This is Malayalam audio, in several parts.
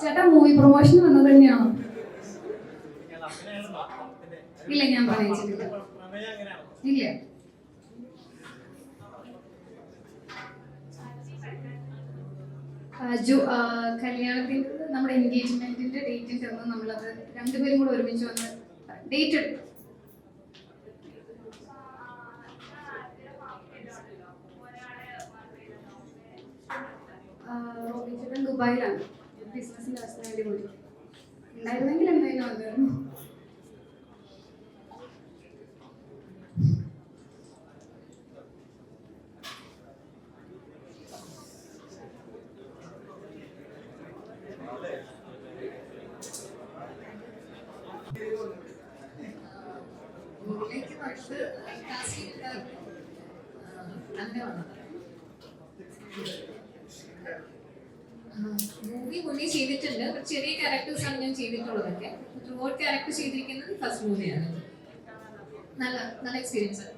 ചേട്ടാ മൂവി പ്രൊമോഷൻ വന്നത് തന്നെയാണോ ഇല്ല ഞാൻ പ്രണയിച്ചിട്ടില്ല ഇല്ല. ജു കല്യാണത്തിന്റെ നമ്മുടെ എൻഗേജ്മെന്റിന്റെ ഡേറ്റിന്റെ ഒന്ന് നമ്മളത് രണ്ടുപേരും കൂടെ ഒരുമിച്ച് വന്ന് ഡേറ്റ് എടുക്കും. ദുബായിലാണ്. ബിസിനസിന്റെ ആവശ്യത്തിന് വേണ്ടി പോയി. ഉണ്ടായിരുന്നെങ്കിൽ എന്തായാലും വന്നായിരുന്നു മുകളിലേക്ക് വന്ന് അങ്ങനെ വന്നത് മൂവി മുന്നേ ചെയ്തിട്ടുണ്ട് ചെറിയ ക്യാരക്ടേഴ്സ് ആണ് ഞാൻ ചെയ്തിട്ടുള്ളതൊക്കെ. ത്രൂ ഔട്ട് ക്യാരക്ടർ ചെയ്തിരിക്കുന്നത് ഫസ്റ്റ് മൂവിയാണ് നല്ല നല്ല എക്സ്പീരിയൻസ് ആണ്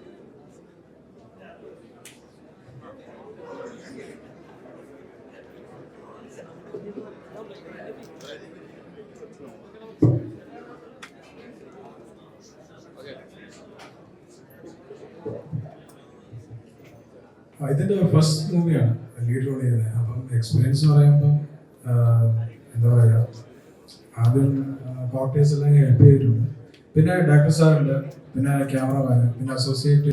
ഇതിന്റെ ഫസ്റ്റ് മൂവിയാണ് ലീഡ് റോൾ എക്സ്പീരിയൻസ് പറയുമ്പോൾ പറയുമ്പം എന്താ പറയുക ആദ്യം കോട്ടേഴ്സ് എല്ലാം ഹെൽപ്പ് ചെയ്തിട്ടുണ്ട്. പിന്നെ ഡയറക്ടർ സാറുണ്ട് പിന്നെ ക്യാമറമാൻ പിന്നെ അസോസിയേറ്റ്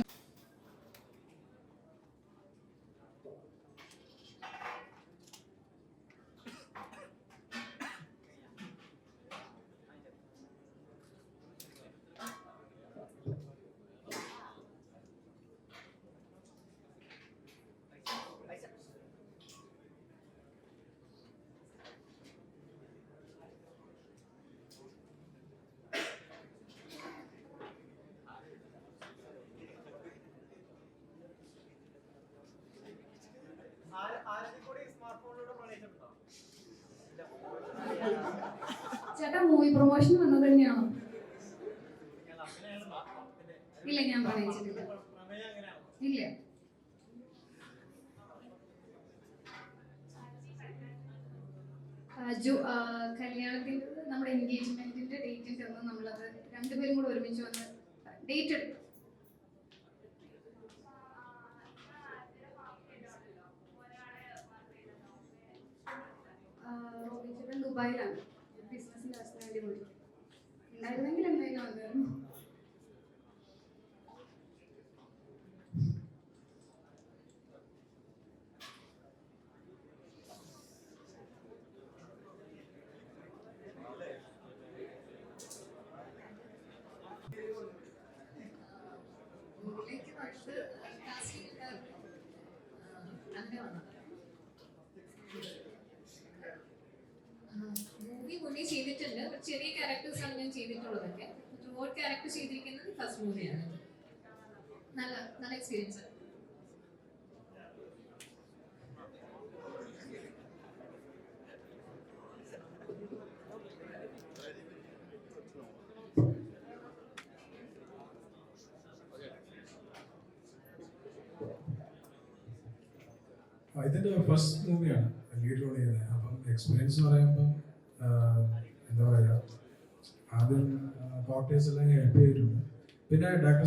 മൂവി പ്രൊമോഷൻ വന്നത് തന്നെയാണോ? ഇല്ല ഞാൻ പറയിച്ചിട്ടില്ല ഇല്ല. കല്യാണത്തിന്റെ നമ്മുടെ എൻഗേജ്മെന്റിന്റെ ഡേറ്റിന്റെ ഒന്ന് നമ്മളത് രണ്ടുപേരും കൂടെ ഒരുമിച്ച് വന്ന് ഡേറ്റ് എടുക്കും. ദുബായിലാണ് ബിസിനസിന്റെ ആവശ്യത്തിന് വേണ്ടി പോയി ഉണ്ടായിരുന്നെങ്കിൽ എന്തായാലും വന്നായിരുന്നു മുകളിലേക്ക് വന്ന് കാസ്റ്റിംഗ് അങ്ങനെ വന്നത് മൂവി ചെയ്തിട്ടുണ്ട്. ചെറിയ ആണ് ഞാൻ ചെയ്തിട്ടുള്ളതൊക്കെ. ഔട്ട് ക്യാരക്ടർ ചെയ്തിരിക്കുന്നത് ഫസ്റ്റ് മൂവിയാണ് നല്ല നല്ല എക്സ്പീരിയൻസ് ഇതിന്റെ ഫസ്റ്റ് മൂവിയാണ് ലീഡ് റോൾ ചെയ്തത്. അപ്പം എക്സ്പീരിയൻസ് പറയുമ്പോൾ എന്താ പറയുക ആദ്യം എല്ലാം ഹെൽപ്പ് ചെയ്തിട്ടുണ്ട് പിന്നെ ഡയറക്ടർ